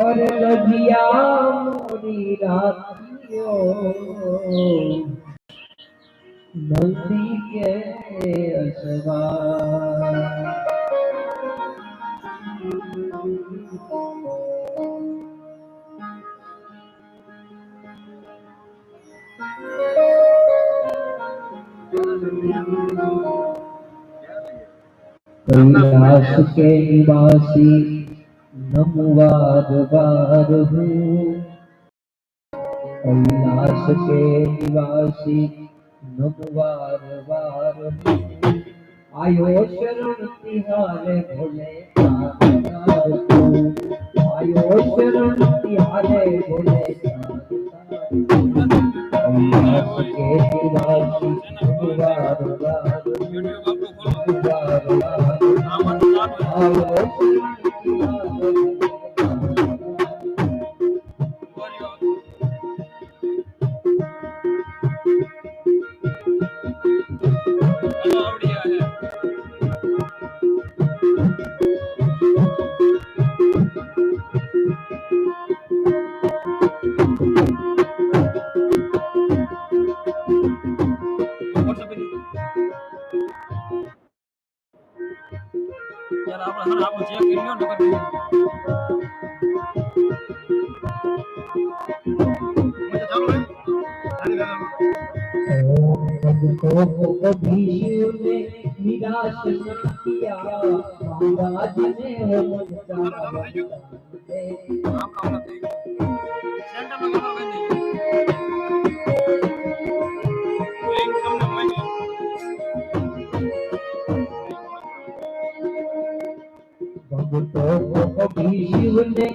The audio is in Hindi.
और लगिया मोरी राखियो। के असवा। के निवासी नमवार बार हूँ। कैलाश के निवासी नमवार बार हूँ। आयो शरण तिहारे भोले आयो शरण तिहारे भोले कैलाश के। निवासी नमवार बार हूँ। बार बार आयो યાર આપણે હા આપણે ચેક કરી લ્યો ને કરી ચાલો હે હાલી દાદા कभी शिव ने निराश न किया महाराज ने हो मुझका भक्तों को कभी शिव ने